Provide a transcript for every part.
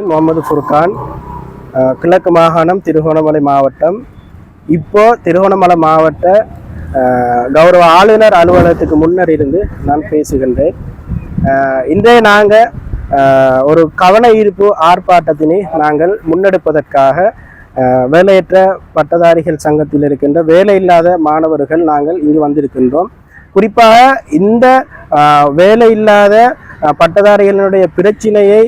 முகமது ஃபுர்கான் கிழக்கு மாகாணம் திருகோணமலை மாவட்டம். இப்போ திருகோணமலை மாவட்ட கௌரவ ஆளுநர் அலுவலகத்துக்கு முன்னர் இருந்து நான் பேசுகின்றேன். இன்றைய நாங்கள் ஒரு கவன ஈர்ப்பு ஆர்ப்பாட்டத்தினை நாங்கள் முன்னெடுப்பதற்காக வேலையற்ற பட்டதாரிகள் சங்கத்தில் இருக்கின்ற வேலையில்லாத மாணவர்கள் நாங்கள் இங்கு வந்திருக்கின்றோம். குறிப்பாக இந்த வேலையில்லாத பட்டதாரிகளினுடைய பிரச்சினையை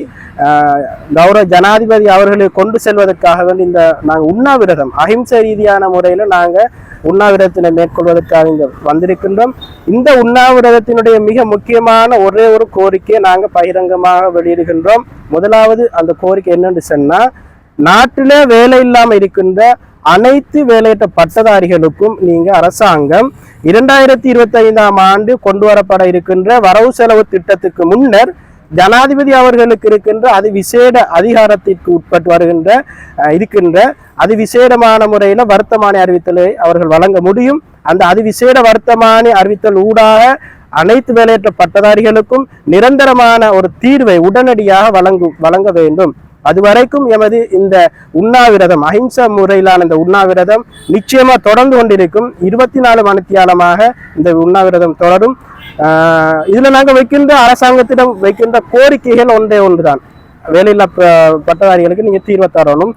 கௌரவ ஜனாதிபதி அவர்களை கொண்டு செல்வதற்காக வேண்டி இந்த நாங்கள் உண்ணாவிரதம் அஹிம்சை ரீதியான முறையில் நாங்கள் உண்ணாவிரதத்தினை மேற்கொள்வதற்காக இங்கே வந்திருக்கின்றோம். இந்த உண்ணாவிரதத்தினுடைய மிக முக்கியமான ஒரே ஒரு கோரிக்கையை நாங்கள் பகிரங்கமாக வெளியிடுகின்றோம். முதலாவது அந்த கோரிக்கை என்னென்று சொன்னால் நாட்டிலே வேலை இல்லாமல் இருக்கின்ற அனைத்து வேலையற்ற பட்டதாரிகளுக்கும் நீங்க அரசாங்கம் இரண்டாயிரத்தி இருபத்தி ஐந்தாம் ஆண்டு கொண்டு வரப்பட இருக்கின்ற வரவு செலவு திட்டத்துக்கு முன்னர் ஜனாதிபதி அவர்களுக்கு இருக்கின்ற அது விசேட அதிகாரத்திற்கு உட்பட்டு வருகின்ற இருக்கின்ற அது விசேடமான முறையில் வர்த்தமானி அறிவித்தலை அவர்கள் வழங்க முடியும். அந்த அது விசேட வர்த்தமானி அறிவித்தல் ஊடாக அனைத்து வேலையற்ற பட்டதாரிகளுக்கும் நிரந்தரமான ஒரு தீர்வை உடனடியாக வழங்கு வழங்க வேண்டும். அதுவரைக்கும் எமது இந்த உண்ணாவிரதம் அஹிம்சா முறையிலான இந்த உண்ணாவிரதம் நிச்சயமா தொடர்ந்து கொண்டிருக்கும். இருபத்தி நாலு மணித்தியாலமாக இந்த உண்ணாவிரதம் தொடரும். இதில் நாங்கள் வைக்கின்ற அரசாங்கத்திடம் வைக்கின்ற கோரிக்கைகள் ஒன்றே ஒன்று தான் வேலையில்லா ப- பட்டதாரிகளுக்கு நீங்கள் தீர்வை தரணும்.